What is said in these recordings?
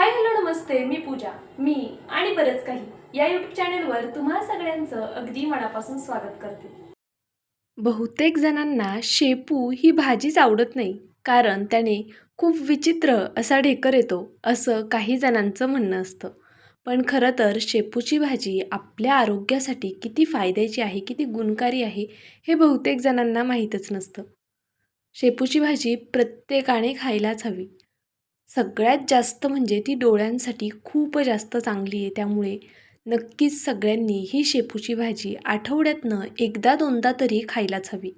Hi hello नमस्ते मी पूजा मी आणि बरंच काही या यूट्यूब चॅनलवर तुम्हा सगळ्यांचं अगदी मनापासून स्वागत करते. बहुतेक जणांना शेपू ही भाजीच आवडत नाही कारण त्याने खूप विचित्र असा ढेकर येतो असं काही जणांचं म्हणणं असतं. पण खरं तर शेपूची भाजी आपल्या आरोग्यासाठी किती फायद्याची आहे किती गुणकारी आहे हे बहुतेक जणांना माहीतच नसतं. शेपूची भाजी प्रत्येकाने खायलाच हवी. सगळ्यात जास्त म्हणजे ती डोळ्यांसाठी खूप जास्त चांगली आहे. त्यामुळे नक्कीच सगळ्यांनी ही शेपूची भाजी आठवड्यातनं एकदा दोनदा तरी खायलाच हवी.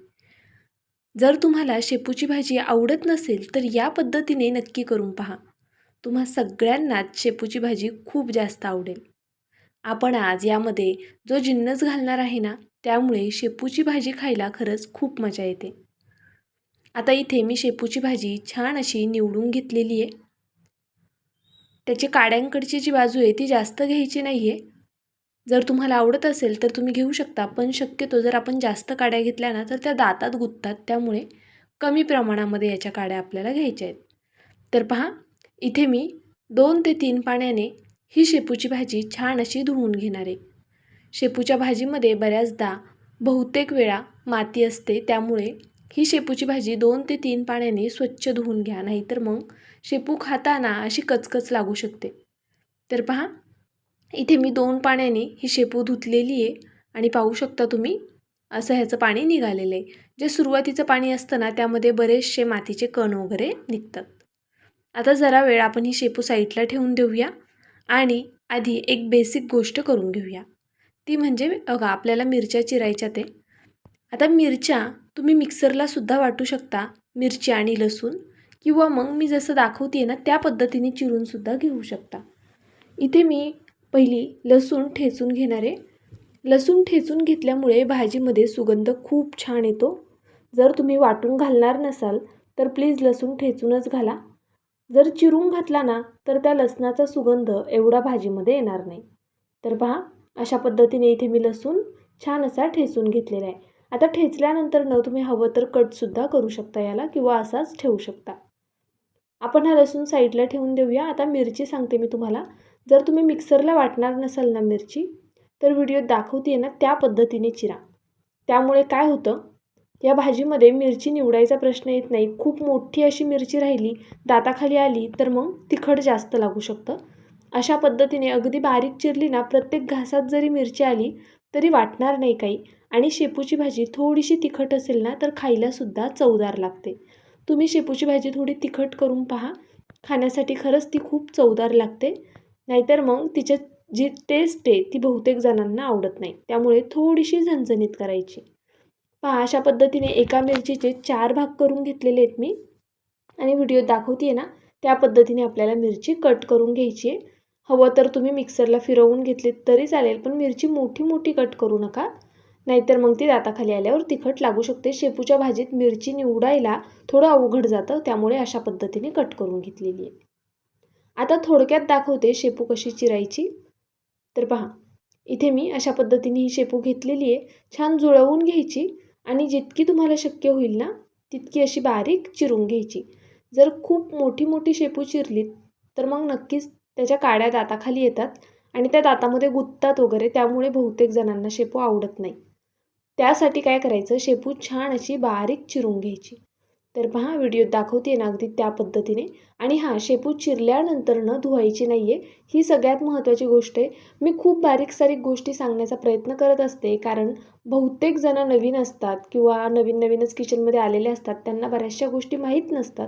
जर तुम्हाला शेपूची भाजी आवडत नसेल तर या पद्धतीने नक्की करून पहा. तुम्हा सगळ्यांनाच शेपूची भाजी खूप जास्त आवडेल. आपण आज यामध्ये जो जिन्नस घालणार आहे ना त्यामुळे शेपूची भाजी खायला खरंच खूप मजा येते. आता इथे मी शेपूची भाजी छान अशी निवडून घेतलेली आहे. त्याची काड्यांकडची जी बाजू आहे ती जास्त घ्यायची नाही आहे जर तुम्हाला आवडत असेल तर तुम्ही घेऊ शकता पण शक्यतो जर आपण जास्त काड्या घेतल्या ना तर त्या दातात गुंततात त्यामुळे कमी प्रमाणामध्ये याच्या काड्या आपल्याला घ्यायच्या आहेत. तर पहा इथे मी दोन ते तीन पाण्याने ही शेपूची भाजी छान अशी धुवून घेणार आहे. शेपूच्या भाजीमध्ये बऱ्याचदा बहुतेक वेळा माती असते त्यामुळे ही शेपूची भाजी दोन ते तीन पाण्याने स्वच्छ धुवून घ्या नाहीतर मग शेपू खाताना अशी कचकच लागू शकते. तर पहा इथे मी दोन पाण्याने ही शेपू धुतलेली आहे आणि पाहू शकता तुम्ही असं ह्याचं पाणी निघालेलं आहे. जे सुरुवातीचं पाणी असतं ना त्यामध्ये बरेचसे मातीचे कण वगैरे निघतात. आता जरा वेळ आपण ही शेपू साईडला ठेवून देऊया आणि आधी एक बेसिक गोष्ट करून घेऊया. ती म्हणजे बघा आपल्याला मिरच्या चिरायच्या ते आता मिरच्या तुम्ही मिक्सरला सुद्धा वाटू शकता मिरची आणि लसूण किंवा मग मी जसं दाखवते आहे ना त्या पद्धतीने चिरूनसुद्धा घेऊ शकता. इथे मी पहिली लसूण ठेचून घेणार आहे. लसूण ठेचून घेतल्यामुळे भाजीमध्ये सुगंध खूप छान येतो. जर तुम्ही वाटून घालणार नसाल तर प्लीज लसूण ठेचूनच घाला. जर चिरून घातला ना तर त्या लसणाचा सुगंध एवढा भाजीमध्ये येणार नाही. तर पहा अशा पद्धतीने इथे मी लसूण छान असा ठेचून घेतलेला आहे. आता ठेचल्यानंतर न तुम्ही हवं तर कटसुद्धा करू शकता याला किंवा असाच ठेवू शकता. आपण हा लसूण साईडला ठेवून देऊया. आता मिरची सांगते मी तुम्हाला. जर तुम्ही मिक्सरला वाटणार नसाल ना मिरची तर व्हिडिओत दाखवते ना त्या पद्धतीने चिरा. त्यामुळे काय होतं? या भाजीमध्ये मिरची निवडायचा प्रश्न येत नाही. खूप मोठी अशी मिरची राहिली दाताखाली आली तर मग तिखट जास्त लागू शकतं. अशा पद्धतीने अगदी बारीक चिरली ना प्रत्येक घासात जरी मिरची आली तरी वाटणार नाही काही. आणि शेपूची भाजी थोडीशी तिखट असेल ना तर खायलासुद्धा चवदार लागते. तुम्ही शेपूची भाजी थोडी तिखट करून पहा. खाण्यासाठी खरंच ती खूप चवदार लागते. नाहीतर मग तिच्या जी टेस्ट आहे ती बहुतेक जणांना आवडत नाही. त्यामुळे थोडीशी झणझणीत करायची. पहा अशा पद्धतीने एका मिरचीचे चार भाग करून घेतलेले आहेत मी. आणि व्हिडिओ दाखवते ना त्या पद्धतीने आपल्याला मिरची कट करून घ्यायची आहे. हवं तर तुम्ही मिक्सरला फिरवून घेतलीत तरी चालेल पण मिरची मोठी मोठी कट करू नका. नाहीतर मग ती दाताखाली आल्यावर तिखट लागू शकते. शेपूच्या भाजीत मिरची निवडायला थोडं अवघड जातं त्यामुळे अशा पद्धतीने कट करून घेतलेली आहे. आता थोडक्यात दाखवते शेपू कशी चिरायची. तर पहा इथे मी अशा पद्धतीने ही शेपू घेतलेली आहे. छान जुळवून घ्यायची आणि जितकी तुम्हाला शक्य होईल ना तितकी अशी बारीक चिरून घ्यायची. जर खूप मोठी मोठी शेपू चिरलीत तर मग नक्कीच त्याच्या काड्या दाताखाली येतात आणि त्या दातामध्ये गुंततात वगैरे त्यामुळे बहुतेक जणांना शेपू आवडत नाही. त्यासाठी काय करायचं? शेपू छान अशी बारीक चिरून घ्यायची. तर पहा व्हिडिओत दाखवते ना अगदी त्या पद्धतीने. आणि हां शेपू चिरल्यानंतर न धुवायची नाही आहे ही सगळ्यात महत्त्वाची गोष्ट आहे. मी खूप बारीक सारीक गोष्टी सांगण्याचा प्रयत्न करत असते कारण बहुतेक जणं नवीन असतात किंवा नवीन नवीनच किचनमध्ये आलेले असतात त्यांना बऱ्याचशा गोष्टी माहीत नसतात.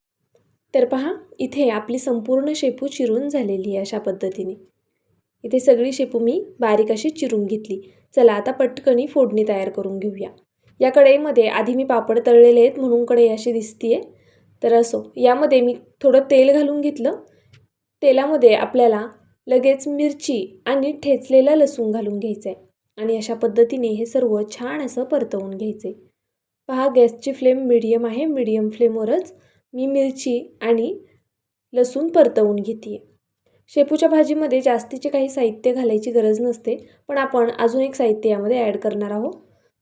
तर पहा इथे आपली संपूर्ण शेपू चिरून झालेली आहे अशा पद्धतीने. इथे सगळी शेपू मी बारीक अशी चिरून घेतली. चला आता पटकनी फोडणी तयार करून घेऊया. या कढईमध्ये आधी मी पापड तळलेले आहेत म्हणून कढई अशी दिसतीये. तर असो यामध्ये मी थोडं तेल घालून घेतलं. तेलामध्ये आपल्याला लगेच मिरची आणि ठेचलेला लसूण घालून घ्यायचं आहे आणि अशा पद्धतीने हे सर्व छान असं परतवून घ्यायचं आहे पहा गॅसची फ्लेम मिडियम आहे. मिडियम फ्लेमवरच मी मिरची आणि लसूण परतवून घेते शेपूच्या भाजीमध्ये जास्तीचे काही साहित्य घालायची गरज नसते पण आपण अजून एक साहित्य यामध्ये ॲड करणार आहोत.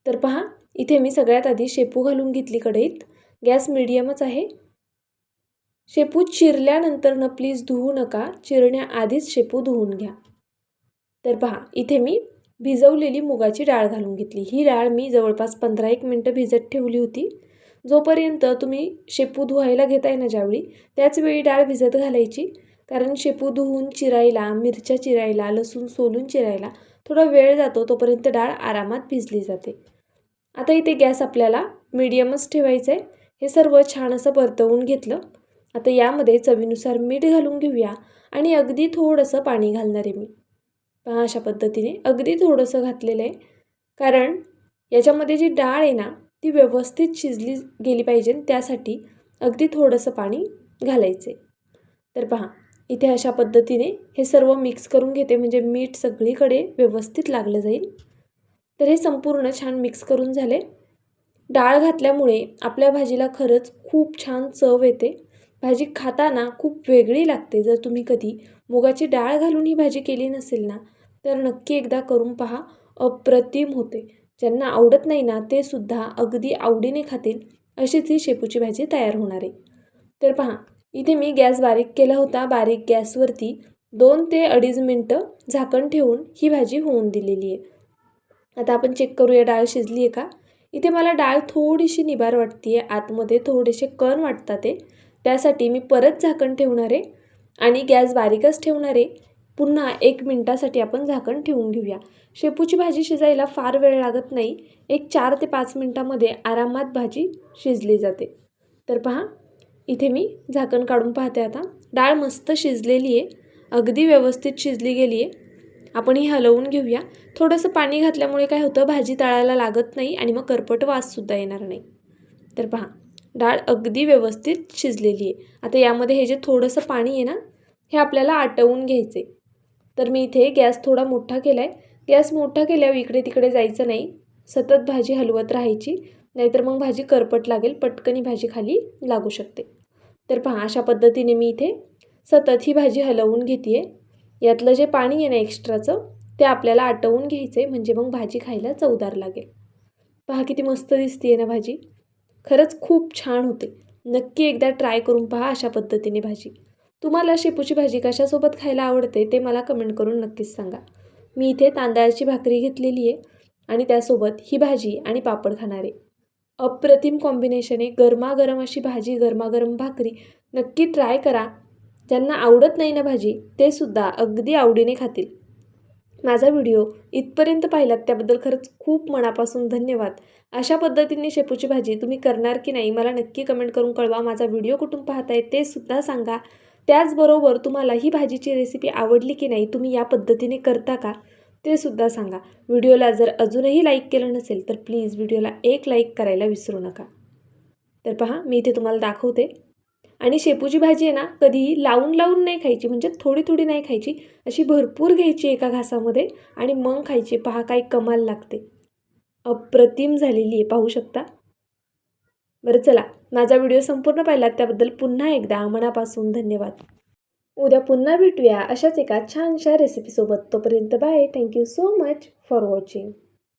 तर पहा इथे मी सगळ्यात आधी शेपू घालून घेतली कढईत. गॅस मिडियमच आहे. शेपू चिरल्यानंतर प्लीज धुवू नका चिरण्याआधीच शेपू धुवून घ्या. तर पहा इथे मी भिजवलेली मुगाची डाळ घालून घेतली. ही डाळ मी जवळपास पंधरा एक मिनटं भिजत ठेवली होती. जोपर्यंत तुम्ही शेपू धुवायला घेताय ना ज्यावेळी त्याचवेळी डाळ भिजत घालायची. कारण शेपू धुवून चिरायला मिरच्या चिरायला लसूण सोलून चिरायला थोडा वेळ जातो तोपर्यंत डाळ आरामात भिजली जाते. आता इथे गॅस आपल्याला मीडियमच ठेवायचं आहे हे सर्व छान असं परतवून घेतलं. आता यामध्ये चवीनुसार मीठ घालून घेऊया आणि अगदी थोडंसं पाणी घालणार आहे मी. पहा अशा पद्धतीने अगदी थोडंसं घातलेलं आहे. कारण याच्यामध्ये जी डाळ आहे ना ती व्यवस्थित शिजली गेली पाहिजे त्यासाठी अगदी थोडंसं पाणी घालायचे. तर पहा इथे अशा पद्धतीने हे सर्व मिक्स करून घेते म्हणजे मीठ सगळीकडे व्यवस्थित लागलं जाईल. तर हे संपूर्ण छान मिक्स करून झाले. डाळ घातल्यामुळे आपल्या भाजीला खरंच खूप छान चव येते. भाजी खाताना खूप वेगळी लागते. जर तुम्ही कधी मुगाची डाळ घालून ही भाजी केली नसेल ना तर नक्की एकदा करून पहा. अप्रतिम होते. ज्यांना आवडत नाही ना ते सुद्धा अगदी आवडीने खातील अशीच ही शेपूची भाजी तयार होणार आहे. तर पहा इथे मी गॅस बारीक केला होता. बारीक गॅसवरती दोन ते अडीच मिनटं झाकण ठेवून ही भाजी होऊन दिलेली आहे. आता आपण चेक करूया डाळ शिजली आहे का? इथे मला डाळ थोडीशी निबार वाटते आहे आतमध्ये थोडेसे कण वाटतात ते त्यासाठी मी परत झाकण ठेवणार आहे आणि गॅस बारीकच ठेवणार आहे. पुन्हा एक मिनटासाठी आपण झाकण ठेवून घेऊया. शेपूची भाजी शिजायला फार वेळ लागत नाही. एक चार ते पाच मिनटामध्ये आरामात भाजी शिजली जाते. तर पहा इथे मी झाकण काढून पाहते आता. डाळ मस्त शिजलेली आहे. अगदी व्यवस्थित शिजली गेली आहे आपण ही हलवून घेऊया. थोडंसं पाणी घातल्यामुळे काय होतं भाजी तळायला लागत नाही आणि मग करपट वाससुद्धा येणार नाही. तर पहा डाळ अगदी व्यवस्थित शिजलेली आहे. आता यामध्ये हे जे थोडंसं पाणी आहे ना हे आपल्याला आटवून घ्यायचे तर मी इथे गॅस थोडा मोठा केला आहे गॅस मोठा केल्यावर इकडे तिकडे जायचं नाही. सतत भाजी हलवत राहायची. नाहीतर मग भाजी करपट लागेल. पटकनी भाजी खाली लागू शकते. तर पहा अशा पद्धतीने मी इथे सतत ही भाजी हलवून घेते आहे यातलं जे पाणी आहे ना एक्स्ट्राचं ते आपल्याला आटवून घ्यायचं आहे म्हणजे मग भाजी खायला चवदार लागेल. पहा किती मस्त दिसते आहे ना भाजी. खरंच खूप छान होते. नक्की एकदा ट्राय करून पहा अशा पद्धतीने भाजी. तुम्हाला शेपूची भाजी कशासोबत खायला आवडते ते मला कमेंट करून नक्कीच सांगा. मी इथे तांदळाची भाकरी घेतलेली आहे आणि त्यासोबत ही भाजी आणि पापड खाणार आहे. अप्रतिम कॉम्बिनेशन आहे. गरमागरम अशी भाजी गरमागरम भाकरी नक्की ट्राय करा. ज्यांना आवडत नाही ना भाजी ते सुद्धा अगदी आवडीने खातील. माझा व्हिडिओ इथपर्यंत पाहिलात त्याबद्दल खरंच खूप मनापासून धन्यवाद. अशा पद्धतीने शेपूची भाजी तुम्ही करणार की नाही मला नक्की कमेंट करून कळवा. माझा व्हिडिओ कुठून पाहताय ते सुद्धा सांगा. त्याचबरोबर तुम्हाला ही भाजीची रेसिपी आवडली की नाही तुम्ही या पद्धतीने करता का? ते सुद्धा सांगा. व्हिडिओला जर अजूनही लाईक केलं नसेल तर प्लीज व्हिडिओला एक लाईक करायला विसरू नका. तर पहा मी इथे तुम्हाला दाखवते. आणि शेपूची भाजी आहे ना कधीही लावून लावून नाही खायची म्हणजे थोडी थोडी नाही खायची. अशी भरपूर घ्यायची एका घासामध्ये आणि मग खायची. पहा काय कमाल लागते. अप्रतिम झालेली आहे पाहू शकता. बरं चला माझा व्हिडिओ संपूर्ण पाहिलात त्याबद्दल पुन्हा एकदा मनापासून धन्यवाद. उद्या पुन्हा भेटूया अशाच एका छानशा रेसिपीसोबत तोपर्यंत bye thank you so much for watching